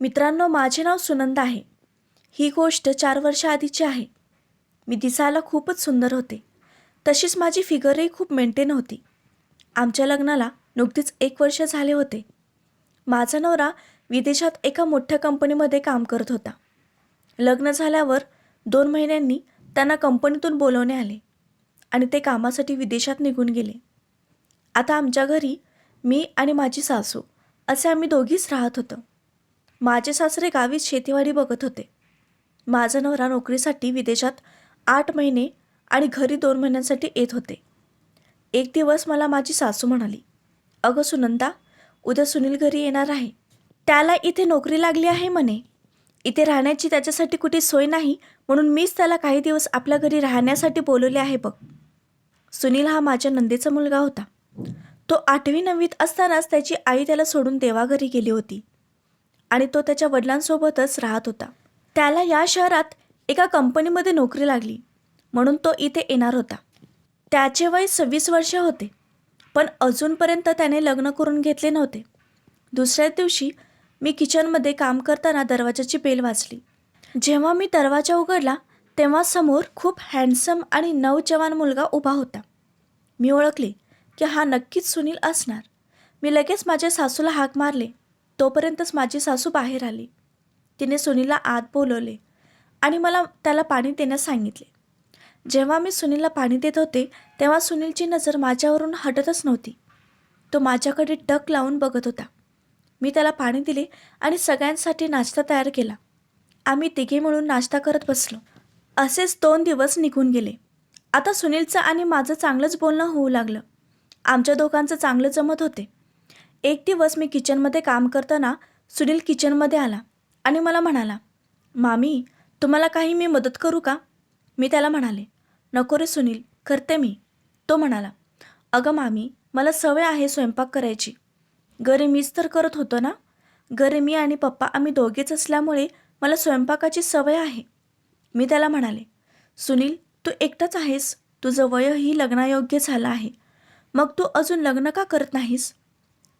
मित्रांनो माझे नाव सुनंदा आहे. ही गोष्ट चार वर्ष आधीची आहे. मी दिसायला खूपच सुंदर होते. तशीच माझी फिगरही खूप मेंटेन होती. आमच्या लग्नाला नुकतीच एक वर्ष झाले होते. माझा नवरा विदेशात एका मोठ्या कंपनीमध्ये काम करत होता. लग्न झाल्यावर दोन महिन्यांनी त्यांना कंपनीतून बोलवणे आले आणि ते कामासाठी विदेशात निघून गेले. आता आमच्या घरी मी आणि माझी सासू असे आम्ही दोघीच राहत होतो. माझे सासरे गावीच शेतीवाडी बघत होते. माझा नवरा नोकरीसाठी विदेशात आठ महिने आणि घरी दोन महिन्यांसाठी येत होते. एक दिवस मला माझी सासू म्हणाली अगं सुनंदा उद्या सुनील घरी येणार आहे. त्याला इथे नोकरी लागली आहे म्हणे. इथे राहण्याची त्याच्यासाठी कुठे सोय नाही म्हणून मीच त्याला काही दिवस आपल्या घरी राहण्यासाठी बोलवले आहे बघ. सुनील हा माझ्या नंदेचा मुलगा होता. तो आठवी नववीत असतानाच त्याची आई त्याला सोडून देवाघरी गेली होती. आणि तो त्याच्या वडिलांसोबतच राहत होता. त्याला या शहरात एका कंपनीमध्ये नोकरी लागली. म्हणून तो इथे येणार होता. त्याचे वय सव्वीस वर्ष होते. पण अजूनपर्यंत त्याने लग्न करून घेतले नव्हते. दुसऱ्या दिवशी मी किचनमध्ये काम करताना दरवाजाची बेल वाजली. जेव्हा मी दरवाजा उघडला तेव्हा समोर खूप हँडसम आणि नवजवान मुलगा उभा होता. मी ओळखले की हा नक्कीच सुनील असणार. मी लगेच माझ्या सासूला हाक मारले. तोपर्यंतच माझी सासू बाहेर आली. तिने सुनीलला आत बोलवले आणि मला त्याला पाणी देण्यास सांगितले. जेव्हा मी सुनीलला पाणी देत होते तेव्हा सुनीलची नजर माझ्यावरून हटतच नव्हती. तो माझ्याकडे टक लावून बघत होता. मी त्याला पाणी दिले आणि सगळ्यांसाठी नाश्ता तयार केला. आम्ही तिघे मिळून नाश्ता करत बसलो. असेच दोन दिवस निघून गेले. आता सुनीलचं आणि माझं चांगलंच बोलणं होऊ लागलं. आमच्या दोघांचं चांगलं जमत होते. एक दिवस मी किचनमध्ये काम करताना सुनील किचनमध्ये आला आणि मला म्हणाला मामी तुम्हाला काही मी मदत करू का? मी त्याला म्हणाले नको रे सुनील करते मी. तो म्हणाला अगं मामी मला सवय आहे स्वयंपाक करायची. घरी मीच तर करत होतो ना? घरी मी आणि पप्पा आम्ही दोघेच असल्यामुळे मला स्वयंपाकाची सवय आहे. मी त्याला म्हणाले सुनील तू एकटाच आहेस. तुझं वयही लग्नायोग्य झालं आहे. मग तू अजून लग्न का करत नाहीस?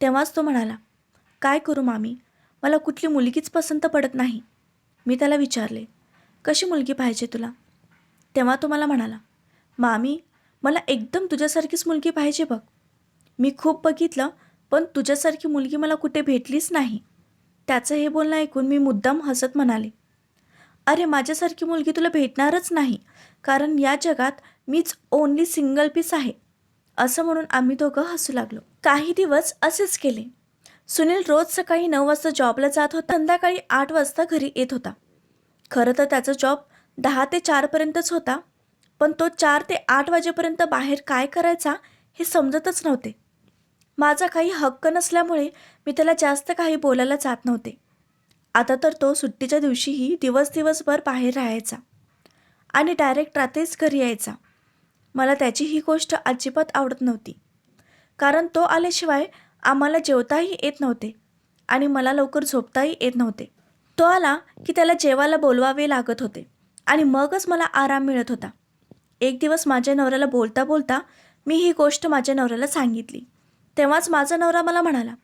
तेव्हाच तो म्हणाला काय करू मामी? मला कुठली मुलगीच पसंत पडत नाही. मी त्याला विचारले कशी मुलगी पाहिजे तुला? तेव्हा तो मला म्हणाला मामी मला एकदम तुझ्यासारखीच मुलगी पाहिजे बघ. मी खूप बघितलं पण तुझ्यासारखी मुलगी मला कुठे भेटलीच नाही. त्याचं हे बोलणं ऐकून मी मुद्दाम हसत म्हणाले अरे माझ्यासारखी मुलगी तुला भेटणारच नाही. कारण या जगात मीच ओनली सिंगल पीस आहे. असं म्हणून आम्ही दोघं हसू लागलो. काही दिवस असेच केले. सुनील रोज सकाळी नऊ वाजता जॉबला जात होता. संध्याकाळी आठ वाजता घरी येत होता. खरं तर त्याचा जॉब दहा ते चारपर्यंतच होता. पण तो चार ते आठ वाजेपर्यंत बाहेर काय करायचा हे समजतच नव्हते. माझा काही हक्क नसल्यामुळे मी त्याला जास्त काही बोलायला जात नव्हते. आता तर तो सुट्टीच्या दिवशीही दिवस दिवसभर बाहेर राहायचा. आणि डायरेक्ट रात्रीच घरी यायचा. मला त्याची ही गोष्ट अजिबात आवडत नव्हती. कारण तो आल्याशिवाय आम्हाला जेवताही येत नव्हते आणि मला लवकर झोपताही येत नव्हते. तो आला की त्याला जेवायला बोलवावे लागत होते आणि मगच मला आराम मिळत होता. एक दिवस माझ्या नवऱ्याला बोलता बोलता मी ही गोष्ट माझ्या नवऱ्याला सांगितली. तेव्हाच माझा नवरा मला म्हणाला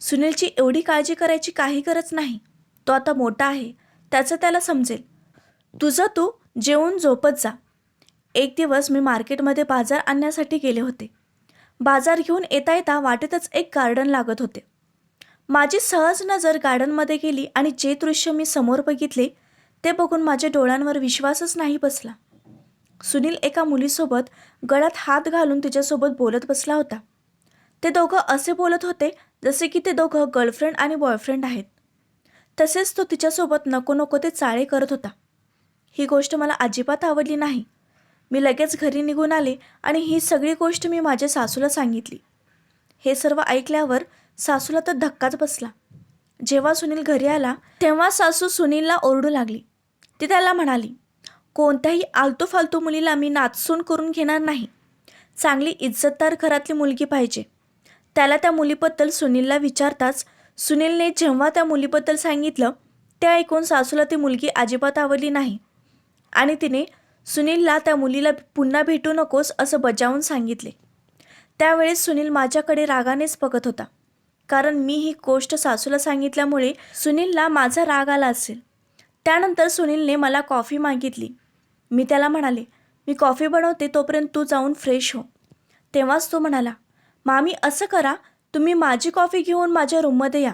सुनीलची एवढी काळजी करायची काही गरज नाही. तो आता मोठा आहे. त्याचं त्याला समजेल. तुझं तू जेवून झोपत जा. एक दिवस मी मार्केटमध्ये बाजार आणण्यासाठी गेले होते. बाजार घेऊन येता येता वाटेतच एक गार्डन लागत होते. माझी सहज नजर गार्डनमध्ये गेली आणि जे दृश्य मी समोर बघितले ते बघून माझ्या डोळ्यांवर विश्वासच नाही बसला. सुनील एका मुलीसोबत गळ्यात हात घालून तिच्यासोबत बोलत बसला होता. ते दोघं असे बोलत होते जसे की ते दोघं गर्लफ्रेंड आणि बॉयफ्रेंड आहेत. तसेच तो तिच्यासोबत नको नको ते चाळे करत होता. ही गोष्ट मला अजिबात आवडली नाही. मी लगेच घरी निघून आले आणि ही सगळी गोष्ट मी माझ्या सासूला सांगितली. हे सर्व ऐकल्यावर सासूला तर धक्काच बसला. जेव्हा सुनील घरी आला तेव्हा सासू सुनीलला ओरडू लागली. ती त्याला म्हणाली कोणत्याही आलतू फालतू मुलीला मी नाचसून करून घेणार नाही. चांगली इज्जतदार घरातली मुलगी पाहिजे. त्याला त्या मुलीबद्दल सुनीलला विचारताच सुनीलने जेव्हा त्या मुलीबद्दल सांगितलं ते ऐकून सासूला ती मुलगी अजिबात आवडली नाही. आणि तिने सुनीलला त्या मुलीला पुन्हा भेटू नकोस असं बजावून सांगितले. त्यावेळेस सुनील माझ्याकडे रागानेच बघत होता. कारण मी ही गोष्ट सासूला सांगितल्यामुळे सुनीलला माझा राग आला असेल. त्यानंतर सुनीलने मला कॉफी मागितली. मी त्याला म्हणाले मी कॉफी बनवते तोपर्यंत तू जाऊन फ्रेश हो. तेव्हाच तो म्हणाला मामी असं करा तुम्ही माझी कॉफी घेऊन माझ्या रूममध्ये या.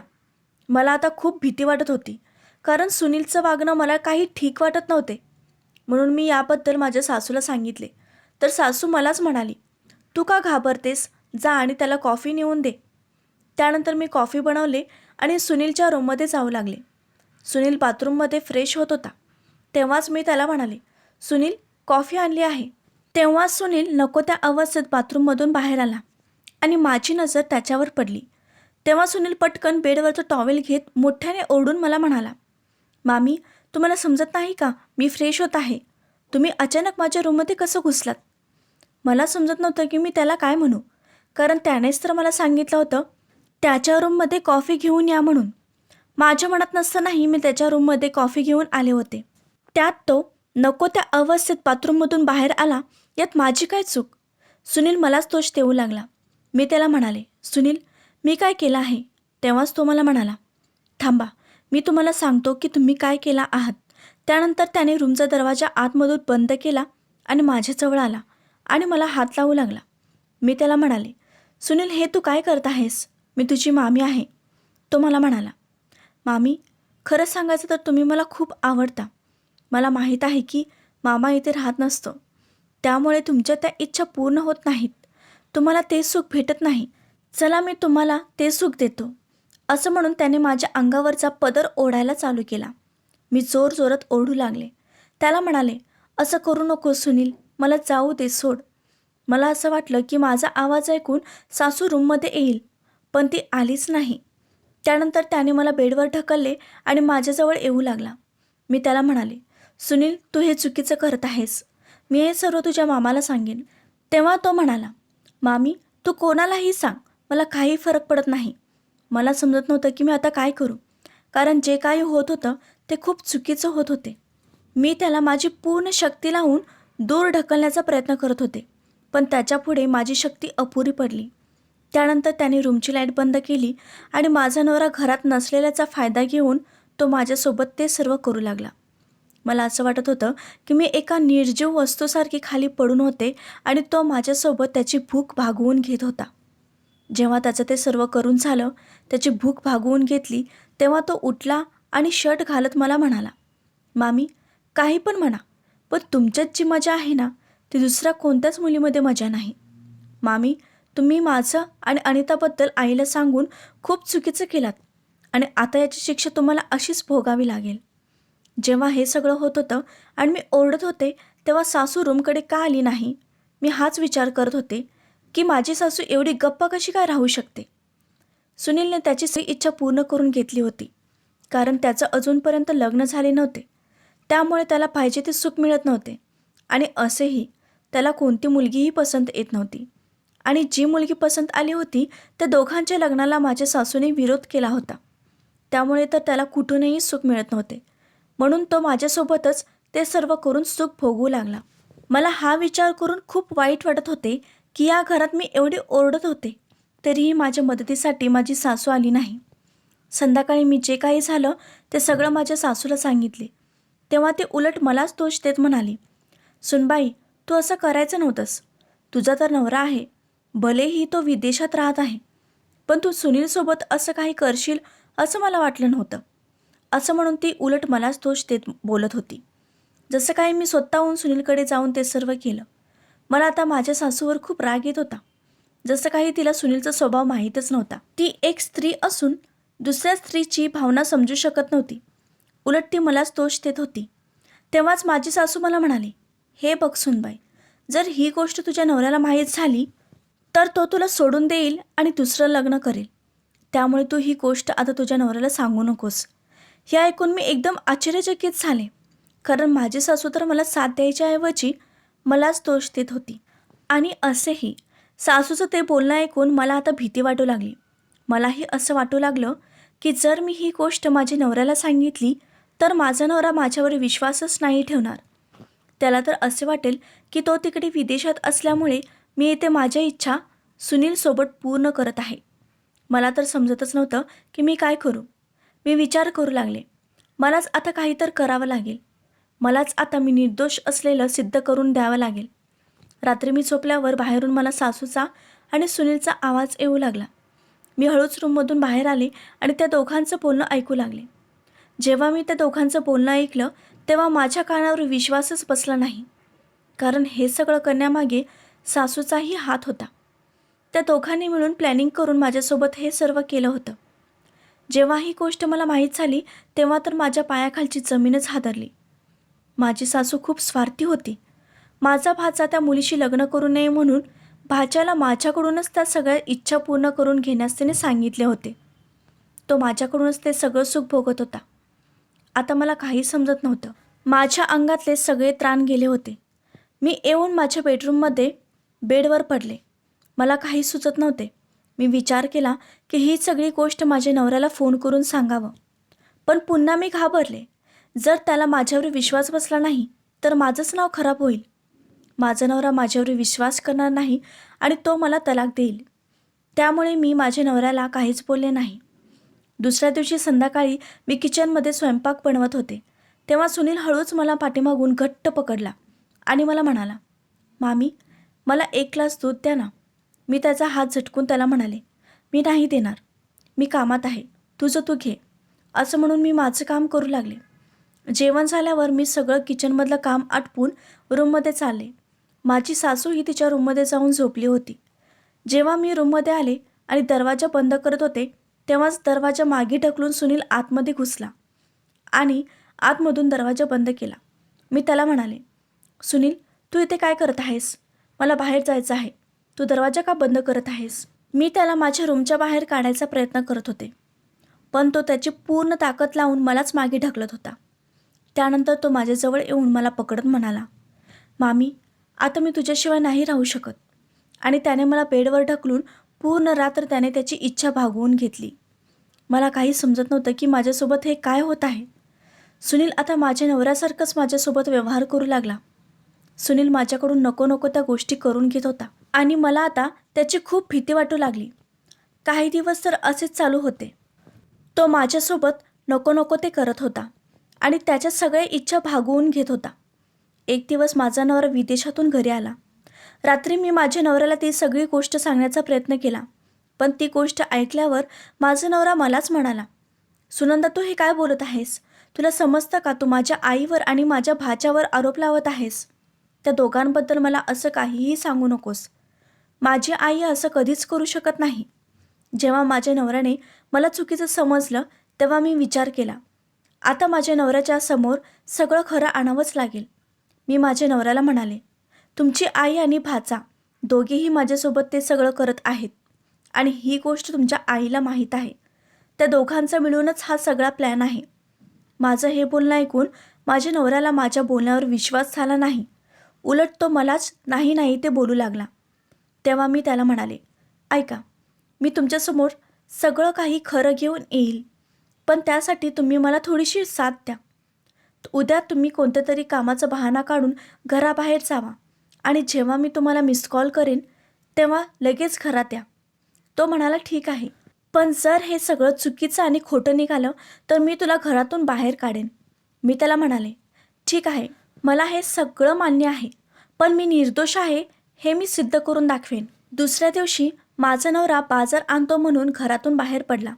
मला आता खूप भीती वाटत होती. कारण सुनीलचं वागणं मला काही ठीक वाटत नव्हते. म्हणून मी याबद्दल माझ्या सासूला सांगितले. तर सासू मलाच म्हणाली तू का घाबरतेस? जा आणि त्याला कॉफी नेऊन दे. त्यानंतर मी कॉफी बनवले आणि सुनीलच्या रूममध्ये जाऊ लागले. सुनील बाथरूममध्ये फ्रेश होत होता. तेव्हाच मी त्याला म्हणाले सुनील कॉफी आणली आहे. तेव्हाच सुनील नको त्या अवस्थेत बाथरूममधून बाहेर आला आणि माझी नजर त्याच्यावर पडली. तेव्हा सुनील पटकन बेडवरचं टॉवेल घेत मोठ्याने ओरडून मला म्हणाला मामी तुम्हाला समजत नाही का? मी फ्रेश होत आहे. तुम्ही अचानक माझ्या रूममध्ये कसं घुसलात? मला समजत नव्हतं की मी त्याला काय म्हणू. कारण त्यानेच तर मला सांगितलं होतं त्याच्या रूममध्ये कॉफी घेऊन या म्हणून. माझ्या मनात नसतानाही मी त्याच्या रूममध्ये कॉफी घेऊन आले होते. त्यात तो नको त्या अवस्थेत बाथरूममधून बाहेर आला यात माझी काय चूक? सुनील मलाच दोष देऊ लागला. मी त्याला म्हणाले सुनील मी काय केलं आहे? तेव्हाच तो मला म्हणाला थांबा मी तुम्हाला सांगतो की तुम्ही काय केला आहात. त्यानंतर त्याने रूमचा दरवाजा आतमधून बंद केला आणि माझ्याजवळ आला आणि मला हात लावू लागला. मी त्याला म्हणाले सुनील हे तू काय करत आहेस? मी तुझी मामी आहे. तो मला म्हणाला मामी खरं सांगायचं तर तुम्ही मला खूप आवडता. मला माहीत आहे की मामा इथे राहत नसतो. त्यामुळे तुमच्या त्या इच्छा पूर्ण होत नाहीत. तुम्हाला ते सुख भेटत नाही. चला मी तुम्हाला ते सुख देतो. असं म्हणून त्याने माझ्या अंगावरचा पदर ओढायला चालू केला. मी जोर जोरात ओढू लागले. त्याला म्हणाले असं करू नको सुनील मला जाऊ दे सोड. मला असं वाटलं की माझा आवाज ऐकून सासू रूममध्ये येईल पण ती आलीच नाही. त्यानंतर त्याने मला बेडवर ढकलले आणि माझ्याजवळ येऊ लागला. मी त्याला म्हणाले सुनील तू हे चुकीचं करत आहेस. मी हे सर्व तुझ्या मामाला सांगेन. तेव्हा तो म्हणाला मामी तू कोणालाही सांग. मला काही फरक पडत नाही. मला समजत नव्हतं की मी आता काय करू. कारण जे काही होत होतं ते खूप चुकीचं होत होते. मी त्याला माझी पूर्ण शक्ती लावून दूर ढकलण्याचा प्रयत्न करत होते पण त्याच्यापुढे माझी शक्ती अपुरी पडली. त्यानंतर त्याने रूमची लाइट बंद केली आणि माझा नवरा घरात नसलेल्याचा फायदा घेऊन तो माझ्यासोबत ते सर्व करू लागला. मला असं वाटत होतं की मी एका निर्जीव वस्तूसारखी खाली पडून होते आणि तो माझ्यासोबत त्याची भूक भागवून घेत होता. जेव्हा त्याचं ते सर्व करून झालं त्याची भूक भागवून घेतली तेव्हा तो उठला आणि शर्ट घालत मला म्हणाला मामी काही पण म्हणा पण तुमच्यात जी मजा आहे ना ती दुसऱ्या कोणत्याच मुलीमध्ये मजा नाही. मामी तुम्ही माझं आणि अनिताबद्दल आईला सांगून खूप चुकीचं केलात आणि आता याची शिक्षा तुम्हाला अशीच भोगावी लागेल. जेव्हा हे सगळं होत होतं आणि मी ओरडत होते तेव्हा सासू रूमकडे का आली नाही? मी हाच विचार करत होते की माझी सासू एवढी गप्प कशी काय राहू शकते? सुनीलने त्याची इच्छा पूर्ण करून घेतली होती. कारण त्याचं अजूनपर्यंत लग्न झाले नव्हते. त्यामुळे त्याला पाहिजे ते सुख मिळत नव्हते. आणि असेही त्याला कोणती मुलगीही पसंत येत नव्हती. आणि जी मुलगी पसंत आली होती त्या दोघांच्या लग्नाला माझ्या सासूने विरोध केला होता. त्यामुळे तर त्याला कुठूनही सुख मिळत नव्हते. म्हणून तो माझ्यासोबतच ते सर्व करून सुख भोगू लागला. मला हा विचार करून खूप वाईट वाटत होते की या घरात मी एवढे ओरडत होते तरीही माझ्या मदतीसाठी माझी सासू आली नाही. संध्याकाळी मी जे काही झालं ते सगळं माझ्या सासूला सांगितले. तेव्हा ते उलट मलाच दोष देत म्हणाले सुनबाई तू असं करायचं नव्हतंस. तुझा तर नवरा आहे. भलेही तो विदेशात राहत आहे. पण तू सुनीलसोबत असं काही करशील असं मला वाटलं नव्हतं. असं म्हणून ती उलट मलाच दोष देत बोलत होती. जसं काही मी स्वतःहून सुनीलकडे जाऊन ते सर्व केलं. मला आता माझ्या सासूवर खूप राग येत होता. जसं काही तिला सुनीलचा स्वभाव माहीतच नव्हता. ती एक स्त्री असून दुसऱ्या स्त्रीची भावना समजू शकत नव्हती. उलट ती मलाच दोष देत होती. तेव्हाच माझी सासू मला म्हणाली हे बघ सुनबाई जर ही गोष्ट तुझ्या नवऱ्याला माहीत झाली तर तो तुला सोडून देईल आणि दुसरं लग्न करेल. त्यामुळे तू ही गोष्ट आता तुझ्या नवऱ्याला सांगू नकोस. हे ऐकून मी एकदम आश्चर्यचकित झाले. कारण माझी सासू तर मला साथ द्यायच्या ऐवजी मलाच दोष देत होती. आणि असेही सासूचं ते बोलणं ऐकून मला आता भीती वाटू लागली. मलाही असं वाटू लागलं की जर मी ही गोष्ट माझ्या नवऱ्याला सांगितली तर माझा नवरा माझ्यावर विश्वासच नाही ठेवणार. त्याला तर असे वाटेल की तो तिकडे विदेशात असल्यामुळे मी येथे माझ्या इच्छा सुनीलसोबत पूर्ण करत आहे. मला तर समजतच नव्हतं की मी काय करू. मी विचार करू लागले. मलाच आता काही तर करावं लागेल. मलाच आता मी निर्दोष असलेलं सिद्ध करून द्यावं लागेल. रात्री मी झोपल्यावर बाहेरून मला सासूचा आणि सुनीलचा आवाज येऊ लागला. मी हळूच रूममधून बाहेर आले आणि त्या दोघांचं बोलणं ऐकू लागले. जेव्हा मी त्या दोघांचं बोलणं ऐकलं तेव्हा माझ्या कानावर विश्वासच बसला नाही. कारण हे सगळं करण्यामागे सासूचाही हात होता. त्या दोघांनी मिळून प्लॅनिंग करून माझ्यासोबत हे सर्व केलं होतं. जेव्हा ही गोष्ट मला माहीत झाली तेव्हा तर माझ्या पायाखालची जमीनच हादरली. माझी सासू खूप स्वार्थी होती. माझा भाचा त्या मुलीशी लग्न करू नये म्हणून भाच्याला माझ्याकडूनच त्या सगळ्या इच्छा पूर्ण करून घेण्यास तिने सांगितले होते. तो माझ्याकडूनच ते सगळं सुख भोगत होता. आता मला काही समजत नव्हतं. माझ्या अंगातले सगळे त्राण गेले होते. मी येऊन माझ्या बेडरूममध्ये बेडवर पडले. मला काही सुचत नव्हते. मी विचार केला की ही सगळी गोष्ट माझ्या नवऱ्याला फोन करून सांगावं. पण पुन्हा मी घाबरले. जर त्याला माझ्यावर विश्वास बसला नाही तर माझंच नाव खराब होईल. माझा नवरा माझ्यावर विश्वास करणार नाही आणि तो मला तलाक देईल. त्यामुळे मी माझ्या नवऱ्याला काहीच बोलले नाही. दुसऱ्या दिवशी संध्याकाळी मी किचनमध्ये स्वयंपाक बनवत होते. तेव्हा सुनील हळूच मला पाठीमागून घट्ट पकडला आणि मला म्हणाला मामी मला एक ग्लास दूध द्या ना. मी त्याचा हात झटकून त्याला म्हणाले मी नाही देणार. मी कामात आहे. तुझं तू घे. असं म्हणून मी माझं काम करू लागले. जेवण झाल्यावर मी सगळं किचनमधलं काम आटपून रूममध्ये चालले. माझी सासू ही तिच्या रूममध्ये जाऊन झोपली होती. जेव्हा मी रूममध्ये आले आणि दरवाजा बंद करत होते तेव्हाच दरवाजा मागे ढकलून सुनील आतमध्ये घुसला आणि आतमधून दरवाजा बंद केला. मी त्याला म्हणाले सुनील तू इथे काय करत आहेस? मला बाहेर जायचं आहे. तू दरवाजा का बंद करत आहेस? मी त्याला माझ्या रूमच्या बाहेर काढायचा प्रयत्न करत होते पण तो त्याची पूर्ण ताकद लावून मलाच मागे ढकलत होता. त्यानंतर तो माझ्याजवळ येऊन मला पकडत म्हणाला मामी आता मी तुझ्याशिवाय नाही राहू शकत. आणि त्याने मला बेडवर ढकलून पूर्ण रात्र त्याने त्याची इच्छा भागवून घेतली. मला काही समजत नव्हतं की माझ्यासोबत हे काय होत आहे. सुनील आता माझ्या नवऱ्यासारखंच माझ्यासोबत व्यवहार करू लागला. सुनील माझ्याकडून नको नको त्या गोष्टी करून घेत होता. आणि मला आता त्याची खूप भीती वाटू लागली. काही दिवस तर असेच चालू होते. तो माझ्यासोबत नको नको ते करत होता. आणि त्याच्या सगळ्या इच्छा भागवून घेत होता. एक दिवस माझा नवरा विदेशातून घरी आला. रात्री मी माझ्या नवऱ्याला ती सगळी गोष्ट सांगण्याचा प्रयत्न केला पण ती गोष्ट ऐकल्यावर माझा नवरा मलाच म्हणाला सुनंदा तू हे काय बोलत आहेस? तुला समजतं का तू माझ्या आईवर आणि माझ्या भाच्यावर आरोप लावत आहेस? त्या दोघांबद्दल मला असं काहीही सांगू नकोस. माझी आई असं कधीच करू शकत नाही. जेव्हा माझ्या नवऱ्याने मला चुकीचं समजलं तेव्हा मी विचार केला. आता माझ्या नवऱ्याच्या समोर सगळं खरं आणावंच लागेल. मी माझ्या नवऱ्याला म्हणाले तुमची आई आणि भाचा दोघेही माझ्यासोबत ते सगळं करत आहेत आणि ही गोष्ट तुमच्या आईला माहीत आहे. त्या दोघांचा मिळूनच हा सगळा प्लॅन आहे. माझं हे बोलणं ऐकून माझ्या नवऱ्याला माझ्या बोलण्यावर विश्वास झाला नाही. उलट तो मलाच नाही नाही ते बोलू लागला. तेव्हा मी त्याला म्हणाले ऐका मी तुमच्यासमोर सगळं काही खरं घेऊन येईल पण त्यासाठी तुम्ही मला थोडीशी साथ द्या. उद्या तुम्ही कोणत्या तरी कामाचा बहाणा काढून घराबाहेर जावा. आणि जेव्हा मी तुम्हाला मिस कॉल करेन तेव्हा लगेच घरात या. तो म्हणाला ठीक आहे. पण जर हे सगळं चुकीचं आणि खोटं निघालं तर मी तुला घरातून बाहेर काढेन. मी त्याला म्हणाले ठीक आहे. मला हे सगळं मान्य आहे. पण मी निर्दोष आहे हे मी सिद्ध करून दाखवेन. दुसऱ्या दिवशी माझा नवरा बाजार आणतो म्हणून घरातून बाहेर पडला.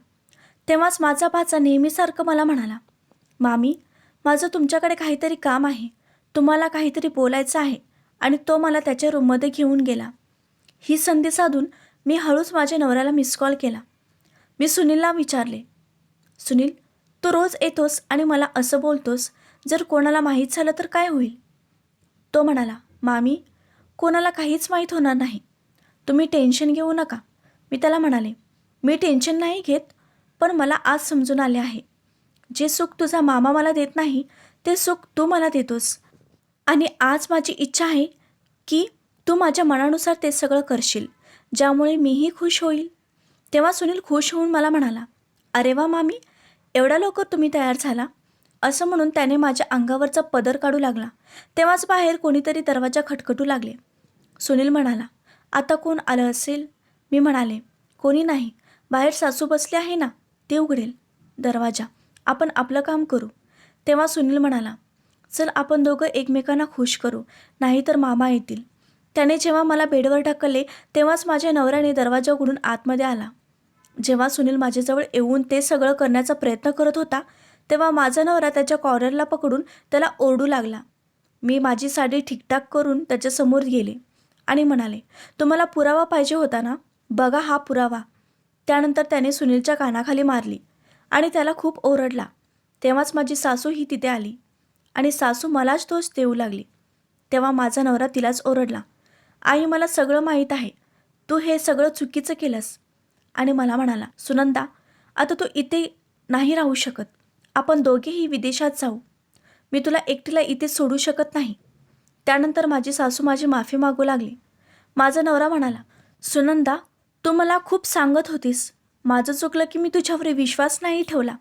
तेव्हाच माझा भाचा नेहमीसारखं मला म्हणाला मामी माझं तुमच्याकडे काहीतरी काम आहे. तुम्हाला काहीतरी बोलायचं आहे आणि तो मला त्याच्या रूममध्ये घेऊन गेला. ही संधी साधून मी हळूच माझ्या नवऱ्याला मिस कॉल केला. मी सुनीलला विचारले सुनील तू रोज येतोस आणि मला असं बोलतोस जर कोणाला माहीत झालं तर काय होईल? तो म्हणाला मामी कोणाला काहीच माहीत होणार नाही. तुम्ही टेन्शन घेऊ नका. मी त्याला म्हणाले मी टेन्शन नाही घेत पण मला आज समजून आले आहे. जे सुख तुझा मामा मला देत नाही ते सुख तू मला देतोस. आणि आज माझी इच्छा आहे की तू माझ्या मनानुसार ते सगळं करशील ज्यामुळे मीही खुश होईल. तेव्हा सुनील खुश होऊन मला म्हणाला अरे वा मामी एवढ्या लवकर तुम्ही तयार झाला. असं म्हणून त्याने माझ्या अंगावरचा पदर काढू लागला. तेव्हाच बाहेर कोणीतरी दरवाजा खटखटू लागले. सुनील म्हणाला आता कोण आलं असेल? मी म्हणाले कोणी नाही. बाहेर सासू बसले आहे ना ते उघडेल. दरवाजा आपण आपलं काम करू. तेव्हा सुनील म्हणाला चल आपण दोघं एकमेकांना खुश करू नाहीतर मामा येतील. त्याने जेव्हा मला बेडवर ढकलले तेव्हाच माझ्या नवऱ्याने दरवाजा उघडून आतमध्ये आला. जेव्हा सुनील माझ्याजवळ येऊन ते सगळं करण्याचा प्रयत्न करत होता तेव्हा माझा नवरा त्याच्या कॉर्नरला पकडून त्याला ओरडू लागला. मी माझी साडी ठीकठाक करून त्याच्यासमोर गेले आणि म्हणाले तुम्हाला पुरावा पाहिजे होता ना? बघा हा पुरावा. त्यानंतर त्याने सुनीलच्या कानाखाली मारली. आणि त्याला खूप ओरडला. तेव्हाच माझी सासू ही तिथे आली. आणि सासू मलाच दोष देऊ लागली. तेव्हा माझा नवरा तिलाच ओरडला. आई मला सगळं माहीत आहे. तू हे सगळं चुकीचं केलंस. आणि मला म्हणाला सुनंदा आता तू इथे नाही राहू शकत. आपण दोघेही विदेशात जाऊ. मी तुला एकटीला इथे सोडू शकत नाही. त्यानंतर माझी सासू माझी माफी मागू लागली. माझा नवरा म्हणाला सुनंदा तू मला खूप सांगत होतीस. माझं चुकलं की मी तुझ्यावर विश्वास नाही ठेवला.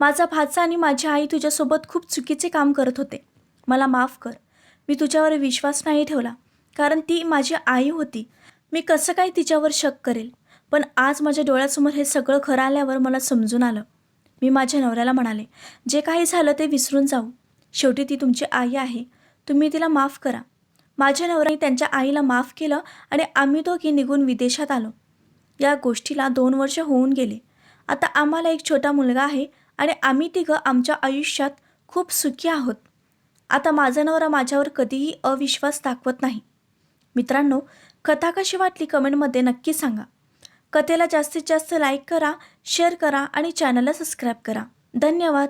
माझा भाचा आणि माझी आई तुझ्यासोबत खूप चुकीचे काम करत होते. मला माफ कर. मी तुझ्यावर विश्वास नाही ठेवला. कारण ती माझी आई होती. मी कसं काय तिच्यावर शक करेल? पण आज माझ्या डोळ्यासमोर हे सगळं खरं आल्यावर मला समजून आलं. मी माझ्या नवऱ्याला म्हणाले जे काही झालं ते विसरून जाऊ. शेवटी ती तुमची आई आहे. तुम्ही तिला माफ करा. माझ्या नवऱ्याने त्यांच्या आईला माफ केलं आणि आम्ही दोघी निघून विदेशात आलो. या गोष्टीला दोन वर्ष होऊन गेले. आता आम्हाला एक छोटा मुलगा आहे आणि आम्ही तिघं आमच्या आयुष्यात खूप सुखी आहोत. आता माझा नवरा माझ्यावर कधीही अविश्वास दाखवत नाही. मित्रांनो कथा कशी वाटली कमेंटमध्ये नक्की सांगा. कथेला जास्तीत जास्त लाईक करा शेअर करा आणि चॅनलला सबस्क्राईब करा. धन्यवाद.